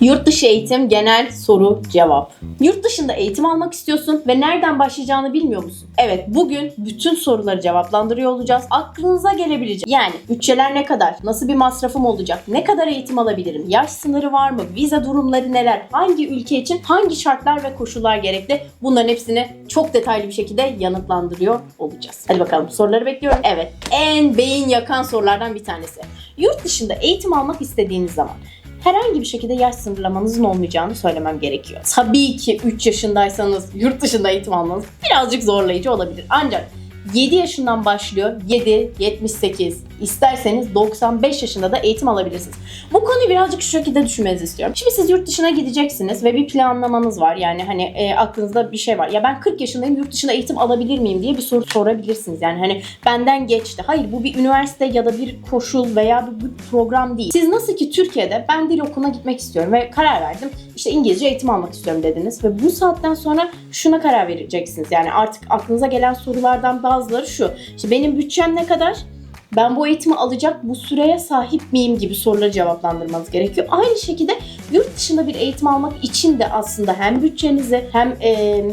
Yurt dışı eğitim genel soru cevap. Yurt dışında eğitim almak istiyorsun ve nereden başlayacağını bilmiyor musun? Evet bugün bütün soruları cevaplandırıyor olacağız. Aklınıza gelebilecek. Yani bütçeler ne kadar? Nasıl bir masrafım olacak? Ne kadar eğitim alabilirim? Yaş sınırı var mı? Vize durumları neler? Hangi ülke için hangi şartlar ve koşullar gerekli? Bunların hepsini çok detaylı bir şekilde yanıtlandırıyor olacağız. Hadi bakalım soruları bekliyorum. Evet en beyin yakan sorulardan bir tanesi. Yurt dışında eğitim almak istediğiniz zaman herhangi bir şekilde yaş sınırlamanızın olmayacağını söylemem gerekiyor. Tabii ki 3 yaşındaysanız yurt dışında eğitim almanız birazcık zorlayıcı olabilir. Ancak 7 yaşından başlıyor. 7, 78, isterseniz 95 yaşında da eğitim alabilirsiniz. Bu konuyu birazcık şu şekilde düşünmenizi istiyorum. Şimdi siz yurt dışına gideceksiniz ve bir planlamanız var. Yani hani e, aklınızda bir şey var. Ya ben 40 yaşındayım yurt dışında eğitim alabilir miyim diye bir soru sorabilirsiniz. Yani hani benden geçti. Hayır bu bir üniversite ya da bir koşul veya bir, bir program değil. Siz nasıl ki Türkiye'de ben dil okuluna gitmek istiyorum ve karar verdim. İşte İngilizce eğitim almak istiyorum dediniz ve bu saatten sonra şuna karar vereceksiniz. Yani artık aklınıza gelen sorulardan bazıları şu. İşte benim bütçem ne kadar? Ben bu eğitimi alacak bu süreye sahip miyim gibi soruları cevaplandırmanız gerekiyor. Aynı şekilde yurt dışında bir eğitim almak için de aslında hem bütçenizi hem e,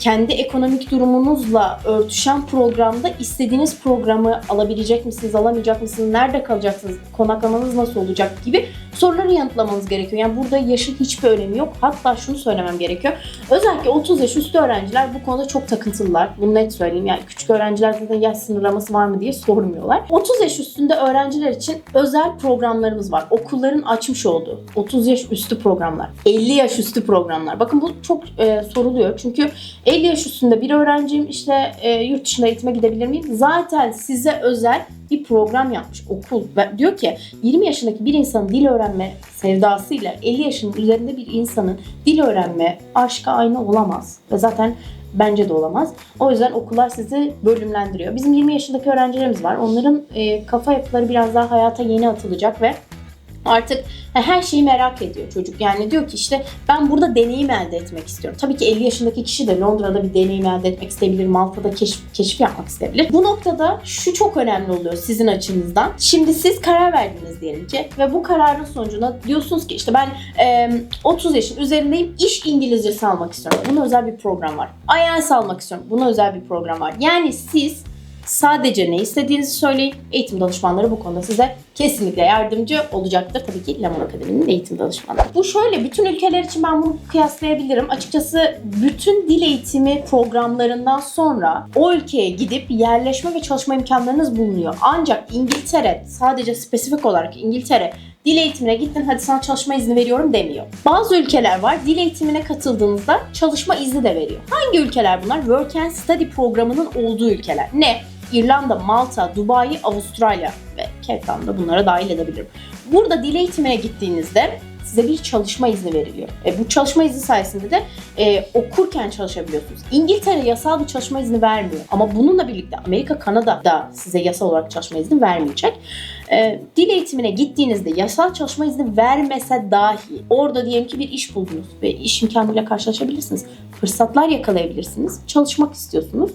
kendi ekonomik durumunuzla örtüşen programda istediğiniz programı alabilecek misiniz, alamayacak mısınız, nerede kalacaksınız, konaklamanız nasıl olacak gibi soruları yanıtlamanız gerekiyor. Yani burada yaşın hiçbir önemi yok. Hatta şunu söylemem gerekiyor. Özellikle 30 yaş üstü öğrenciler bu konuda çok takıntılılar. Bunu net söyleyeyim. Yani küçük öğrenciler zaten yaş sınırlaması var mı diye sormuyorlar. 30 yaş üstünde öğrenciler için özel programlarımız var. Okulların açmış olduğu 30 yaş üstü programlar, 50 yaş üstü programlar. Bakın bu çok e, soruluyor. Çünkü 50 yaş üstünde bir öğrenciyim işte e, yurt dışına eğitime gidebilir miyim? Zaten size özel bir program yapmış okul. Diyor ki 20 yaşındaki bir insanın dil öğrenme sevdasıyla 50 yaşının üzerinde bir insanın dil öğrenme aşkı aynı olamaz. Ve zaten bence de olamaz. O yüzden okullar sizi bölümlendiriyor. Bizim 20 yaşındaki öğrencilerimiz var. Onların e, kafa yapıları biraz daha hayata yeni atılacak ve Artık her şeyi merak ediyor çocuk. Yani diyor ki işte ben burada deneyim elde etmek istiyorum. Tabii ki 50 yaşındaki kişi de Londra'da bir deneyim elde etmek isteyebilir. Malta'da keşif, keşif yapmak isteyebilir. Bu noktada şu çok önemli oluyor sizin açınızdan. Şimdi siz karar verdiniz diyelim ki ve bu kararın sonucunda diyorsunuz ki işte ben e, 30 yaşın üzerindeyim iş İngilizcesi almak istiyorum. Buna özel bir program var. IELTS almak istiyorum. Buna özel bir program var. Yani siz Sadece ne istediğinizi söyleyin. Eğitim danışmanları bu konuda size kesinlikle yardımcı olacaktır. Tabii ki Lemon Akademi'nin eğitim danışmanları. Bu şöyle bütün ülkeler için ben bunu kıyaslayabilirim. Açıkçası bütün dil eğitimi programlarından sonra o ülkeye gidip yerleşme ve çalışma imkanlarınız bulunuyor. Ancak İngiltere sadece spesifik olarak İngiltere dil eğitimine gittin hadi sana çalışma izni veriyorum demiyor. Bazı ülkeler var dil eğitimine katıldığınızda çalışma izni de veriyor. Hangi ülkeler bunlar? Work and Study programının olduğu ülkeler. Ne? İrlanda, Malta, Dubai, Avustralya ve Cape Town'da bunlara dahil edebilirim. Burada dil eğitimine gittiğinizde size bir çalışma izni veriliyor. E, bu çalışma izni sayesinde de e, okurken çalışabiliyorsunuz. İngiltere yasal bir çalışma izni vermiyor. Ama bununla birlikte Amerika, Kanada da size yasal olarak çalışma izni vermeyecek. E, dil eğitimine gittiğinizde yasal çalışma izni vermese dahi orada diyelim ki bir iş buldunuz ve iş imkanıyla karşılaşabilirsiniz. Fırsatlar yakalayabilirsiniz. Çalışmak istiyorsunuz.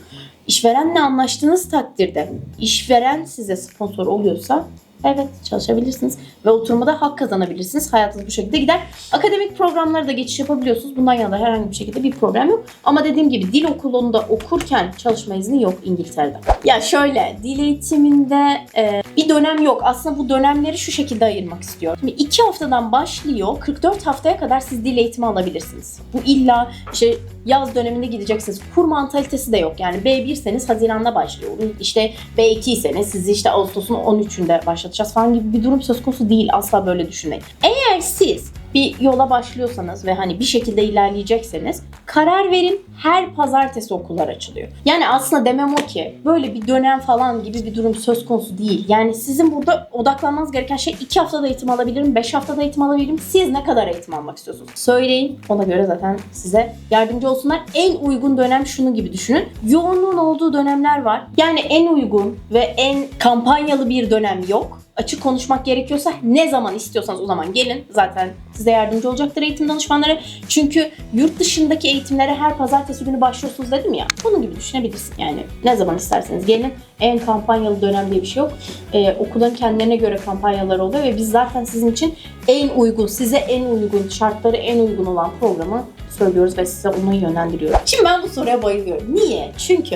İşverenle anlaştığınız takdirde işveren size sponsor oluyorsa evet çalışabilirsiniz ve oturmada hak kazanabilirsiniz. Hayatınız bu şekilde gider. Akademik programlara da geçiş yapabiliyorsunuz. Bundan yana da herhangi bir şekilde bir problem yok. Ama dediğim gibi dil okulunda okurken çalışma izni yok İngiltere'de. Ya şöyle dil eğitiminde e, bir dönem yok. Aslında bu dönemleri şu şekilde ayırmak istiyorum. Şimdi 2 haftadan başlıyor. 44 haftaya kadar siz dil eğitimi alabilirsiniz. Bu illa işte yaz döneminde gideceksiniz. Kur mantalitesi de yok. Yani B1'seniz Haziran'da başlıyor. İşte B2'seniz sizi işte Ağustos'un 13'ünde başlatacağız falan gibi bir durum söz konusu değil. Asla böyle düşünmeyin. Eğer siz bir yola başlıyorsanız ve hani bir şekilde ilerleyecekseniz karar verin her pazartesi okullar açılıyor. Yani aslında demem o ki böyle bir dönem falan gibi bir durum söz konusu değil. Yani sizin burada odaklanmanız gereken şey 2 haftada eğitim alabilirim, 5 haftada eğitim alabilirim. Siz ne kadar eğitim almak istiyorsunuz? Söyleyin. Ona göre zaten size yardımcı olsunlar. En uygun dönem şunu gibi düşünün. Yoğunluğun olduğu dönemler var. Yani en uygun ve en kampanyalı bir dönem yok. Açık konuşmak gerekiyorsa ne zaman istiyorsanız o zaman gelin. Zaten size yardımcı olacaktır eğitim danışmanları. Çünkü yurt dışındaki eğitimlere her pazartesi günü başlıyorsunuz dedim ya. Bunun gibi düşünebilirsin yani. Ne zaman isterseniz gelin. En kampanyalı dönem diye bir şey yok. Ee, okulların kendilerine göre kampanyaları oluyor ve biz zaten sizin için en uygun, size en uygun, şartları en uygun olan programı söylüyoruz ve size onu yönlendiriyoruz. Şimdi ben bu soruya bayılıyorum. Niye? Çünkü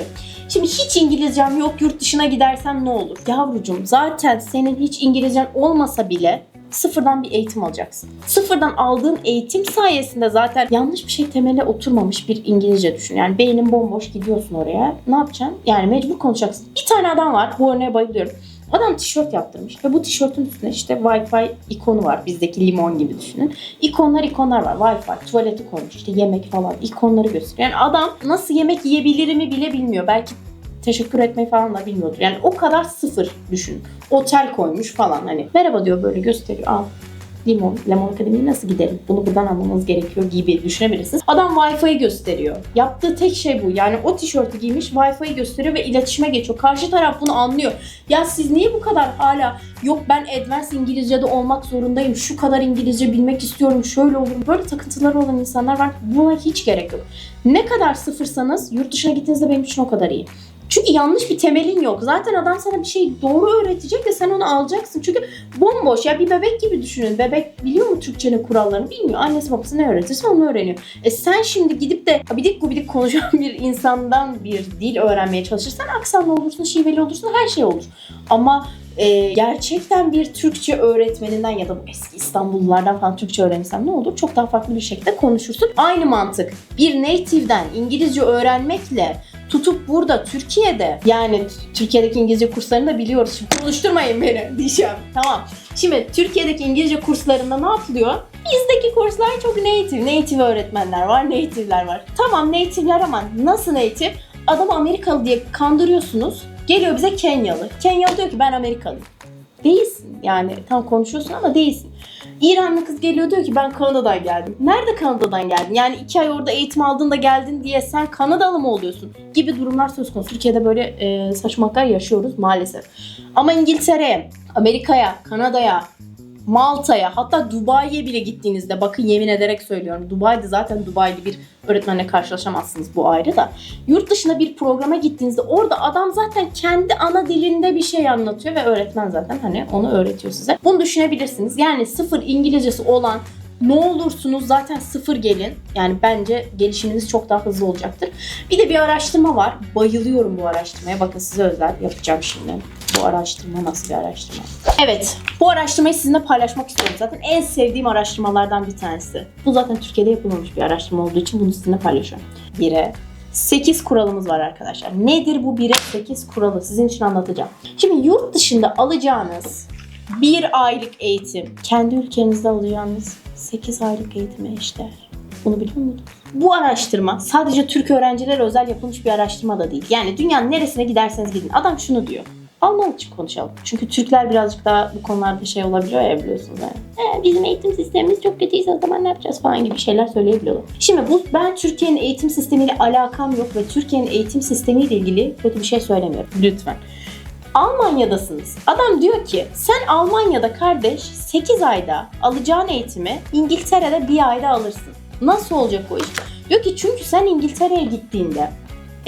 Şimdi hiç İngilizcem yok yurt dışına gidersem ne olur? Yavrucuğum zaten senin hiç İngilizcen olmasa bile sıfırdan bir eğitim alacaksın. Sıfırdan aldığın eğitim sayesinde zaten yanlış bir şey temele oturmamış bir İngilizce düşün. Yani beynin bomboş gidiyorsun oraya. Ne yapacaksın? Yani mecbur konuşacaksın. Bir tane adam var. Bu örneğe bayılıyorum. Adam tişört yaptırmış ve bu tişörtün üstüne işte Wi-Fi ikonu var. Bizdeki limon gibi düşünün. İkonlar ikonlar var. Wi-Fi, tuvaleti koymuş işte yemek falan ikonları gösteriyor. Yani adam nasıl yemek yiyebilirimi bile bilmiyor. Belki teşekkür etmeyi falan da bilmiyordur. Yani o kadar sıfır düşün. Otel koymuş falan hani. Merhaba diyor böyle gösteriyor. Al Limon, Lemon Akademi'ye nasıl gidelim? Bunu buradan almamız gerekiyor gibi düşünebilirsiniz. Adam Wi-Fi'yi gösteriyor. Yaptığı tek şey bu. Yani o tişörtü giymiş Wi-Fi'yi gösteriyor ve iletişime geçiyor. Karşı taraf bunu anlıyor. Ya siz niye bu kadar hala yok ben advanced İngilizce'de olmak zorundayım. Şu kadar İngilizce bilmek istiyorum. Şöyle olur. Böyle takıntıları olan insanlar var. Buna hiç gerek yok. Ne kadar sıfırsanız yurt dışına gittiğinizde benim için o kadar iyi. Çünkü yanlış bir temelin yok. Zaten adam sana bir şey doğru öğretecek ve sen onu alacaksın. Çünkü bomboş ya bir bebek gibi düşünün. Bebek biliyor mu Türkçenin kurallarını? Bilmiyor. Annesi babası ne öğretirse onu öğreniyor. E sen şimdi gidip de abidik gubidik konuşan bir insandan bir dil öğrenmeye çalışırsan aksanlı olursun, şiveli olursun, her şey olur. Ama e, gerçekten bir Türkçe öğretmeninden ya da bu eski İstanbullulardan falan Türkçe öğrenirsen ne olur? Çok daha farklı bir şekilde konuşursun. Aynı mantık. Bir native'den İngilizce öğrenmekle tutup burada Türkiye'de yani Türkiye'deki İngilizce kurslarını da biliyoruz. Şimdi konuşturmayın beni diyeceğim. Tamam. Şimdi Türkiye'deki İngilizce kurslarında ne yapılıyor? Bizdeki kurslar çok native. Native öğretmenler var, native'ler var. Tamam native'ler ama nasıl native? Adamı Amerikalı diye kandırıyorsunuz. Geliyor bize Kenyalı. Kenyalı diyor ki ben Amerikalıyım. Değilsin yani tam konuşuyorsun ama değilsin. İranlı kız geliyor diyor ki ben Kanada'dan geldim. Nerede Kanada'dan geldin? Yani iki ay orada eğitim aldın da geldin diye sen Kanadalı mı oluyorsun? Gibi durumlar söz konusu. Türkiye'de böyle e, saçmalıklar yaşıyoruz maalesef. Ama İngiltere'ye, Amerika'ya, Kanada'ya, Malta'ya hatta Dubai'ye bile gittiğinizde bakın yemin ederek söylüyorum. Dubai'de zaten Dubai'li bir öğretmenle karşılaşamazsınız bu ayrı da. Yurt dışına bir programa gittiğinizde orada adam zaten kendi ana dilinde bir şey anlatıyor ve öğretmen zaten hani onu öğretiyor size. Bunu düşünebilirsiniz. Yani sıfır İngilizcesi olan ne olursunuz zaten sıfır gelin. Yani bence gelişiminiz çok daha hızlı olacaktır. Bir de bir araştırma var. Bayılıyorum bu araştırmaya. Bakın size özel yapacağım şimdi. Bu araştırma nasıl bir araştırma? Evet, bu araştırmayı sizinle paylaşmak istiyorum. Zaten en sevdiğim araştırmalardan bir tanesi. Bu zaten Türkiye'de yapılmamış bir araştırma olduğu için bunu sizinle paylaşıyorum. Bire 8 kuralımız var arkadaşlar. Nedir bu 1'e 8 kuralı? Sizin için anlatacağım. Şimdi yurt dışında alacağınız bir aylık eğitim, kendi ülkenizde alacağınız 8 aylık eğitime eşdeğer. Bunu biliyor muydunuz? Bu araştırma sadece Türk öğrencilere özel yapılmış bir araştırma da değil. Yani dünyanın neresine giderseniz gidin. Adam şunu diyor. Alman için konuşalım. Çünkü Türkler birazcık daha bu konularda şey olabiliyor ya biliyorsunuz yani. "Ee, bizim eğitim sistemimiz çok kötüyse o zaman ne yapacağız falan gibi şeyler söyleyebiliyorlar. Şimdi bu ben Türkiye'nin eğitim sistemiyle alakam yok ve Türkiye'nin eğitim sistemiyle ilgili kötü bir şey söylemiyorum. Lütfen. Almanya'dasınız. Adam diyor ki sen Almanya'da kardeş 8 ayda alacağın eğitimi İngiltere'de bir ayda alırsın. Nasıl olacak o iş? Diyor ki çünkü sen İngiltere'ye gittiğinde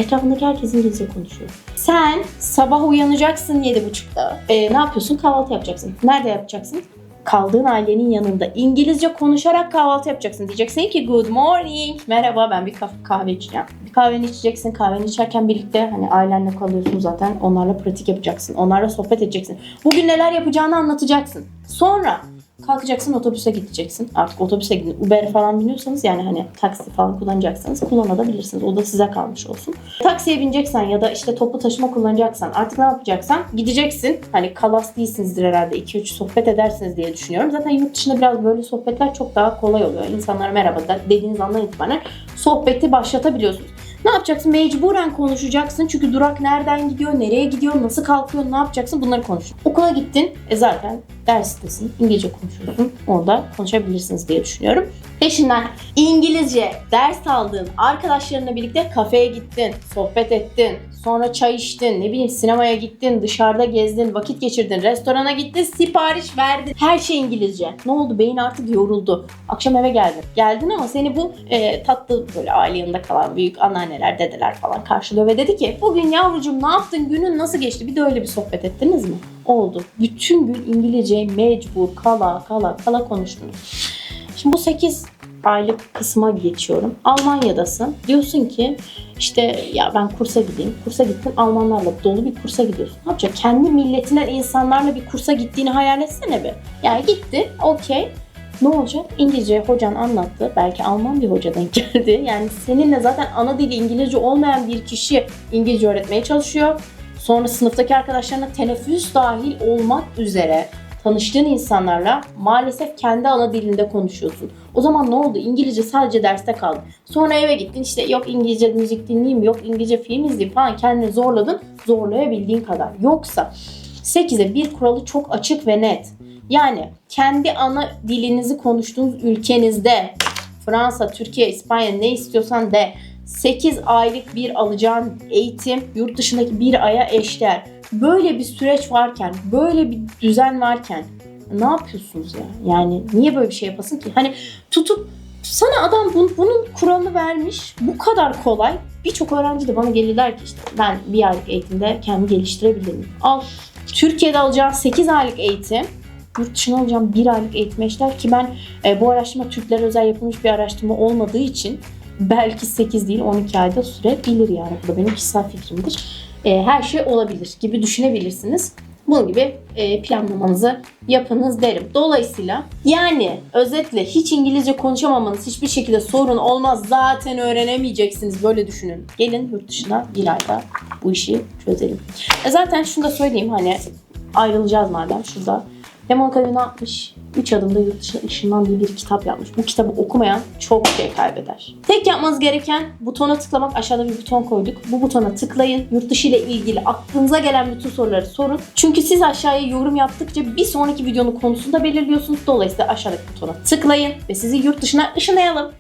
etrafındaki herkes İngilizce konuşuyor. Sen sabah uyanacaksın 7.30'da. Ee, ne yapıyorsun? Kahvaltı yapacaksın. Nerede yapacaksın? Kaldığın ailenin yanında İngilizce konuşarak kahvaltı yapacaksın. Diyeceksin ki good morning. Merhaba ben bir kah- kahve içeceğim. Bir kahveni içeceksin. Kahveni içerken birlikte hani ailenle kalıyorsun zaten. Onlarla pratik yapacaksın. Onlarla sohbet edeceksin. Bugün neler yapacağını anlatacaksın. Sonra kalkacaksın otobüse gideceksin. Artık otobüse gidin. Uber falan biniyorsanız yani hani taksi falan kullanacaksanız kullanabilirsiniz. O da size kalmış olsun. Taksiye bineceksen ya da işte toplu taşıma kullanacaksan artık ne yapacaksan gideceksin. Hani kalas değilsinizdir herhalde 2-3 sohbet edersiniz diye düşünüyorum. Zaten yurt dışında biraz böyle sohbetler çok daha kolay oluyor. İnsanlara merhaba dediğiniz andan itibaren sohbeti başlatabiliyorsunuz. Ne yapacaksın? Mecburen konuşacaksın. Çünkü durak nereden gidiyor, nereye gidiyor, nasıl kalkıyor, ne yapacaksın bunları konuş. Okula gittin. E zaten derstesin. İngilizce konuşuyorsun. Orada konuşabilirsiniz diye düşünüyorum. Peşinden İngilizce ders aldığın arkadaşlarınla birlikte kafeye gittin, sohbet ettin, Sonra çay içtin, ne bileyim sinemaya gittin, dışarıda gezdin, vakit geçirdin, restorana gittin, sipariş verdin. Her şey İngilizce. Ne oldu? Beyin artık yoruldu. Akşam eve geldin. Geldin ama seni bu e, tatlı böyle aile yanında kalan büyük anneanneler, dedeler falan karşılıyor ve dedi ki bugün yavrucuğum ne yaptın? Günün nasıl geçti? Bir de öyle bir sohbet ettiniz mi? Oldu. Bütün gün İngilizce mecbur kala kala kala konuştunuz. Şimdi bu 8 aylık kısma geçiyorum. Almanya'dasın. Diyorsun ki işte ya ben kursa gideyim. Kursa gittin Almanlarla dolu bir kursa gidiyorsun. Ne yapacak? Kendi milletinden insanlarla bir kursa gittiğini hayal etsene bir. Yani gitti okey. Ne olacak? İngilizce hocan anlattı. Belki Alman bir hoca denk geldi. Yani seninle zaten ana dili İngilizce olmayan bir kişi İngilizce öğretmeye çalışıyor. Sonra sınıftaki arkadaşlarına teneffüs dahil olmak üzere tanıştığın insanlarla maalesef kendi ana dilinde konuşuyorsun. O zaman ne oldu? İngilizce sadece derste kaldı. Sonra eve gittin işte yok İngilizce müzik dinleyeyim, yok İngilizce film izleyeyim falan kendini zorladın. Zorlayabildiğin kadar. Yoksa 8'e bir kuralı çok açık ve net. Yani kendi ana dilinizi konuştuğunuz ülkenizde Fransa, Türkiye, İspanya ne istiyorsan de 8 aylık bir alacağın eğitim yurt dışındaki bir aya eşdeğer. Böyle bir süreç varken, böyle bir düzen varken ne yapıyorsunuz ya? Yani niye böyle bir şey yapasın ki? Hani tutup sana adam bun- bunun kuralını vermiş. Bu kadar kolay. Birçok öğrenci de bana gelirler ki işte ben bir aylık eğitimde kendimi geliştirebilirim. Al. Türkiye'de alacağın 8 aylık eğitim yurt dışına alacağım bir aylık eğitim eşler ki ben e, bu araştırma Türklere özel yapılmış bir araştırma olmadığı için belki 8 değil 12 ayda sürebilir yani. Bu da benim kişisel fikrimdir. E, her şey olabilir gibi düşünebilirsiniz. Bunun gibi e, planlamanızı yapınız derim. Dolayısıyla yani özetle hiç İngilizce konuşamamanız hiçbir şekilde sorun olmaz. Zaten öğrenemeyeceksiniz. Böyle düşünün. Gelin yurt dışına bir ayda bu işi çözelim. E zaten şunu da söyleyeyim hani ayrılacağız madem şurada. Lemon Akademi ne yapmış? 3 adımda yurt dışına ışınlan diye bir kitap yapmış. Bu kitabı okumayan çok şey kaybeder. Tek yapmanız gereken butona tıklamak. Aşağıda bir buton koyduk. Bu butona tıklayın. Yurt dışı ile ilgili aklınıza gelen bütün soruları sorun. Çünkü siz aşağıya yorum yaptıkça bir sonraki videonun konusunu da belirliyorsunuz. Dolayısıyla aşağıdaki butona tıklayın ve sizi yurt dışına ışınlayalım.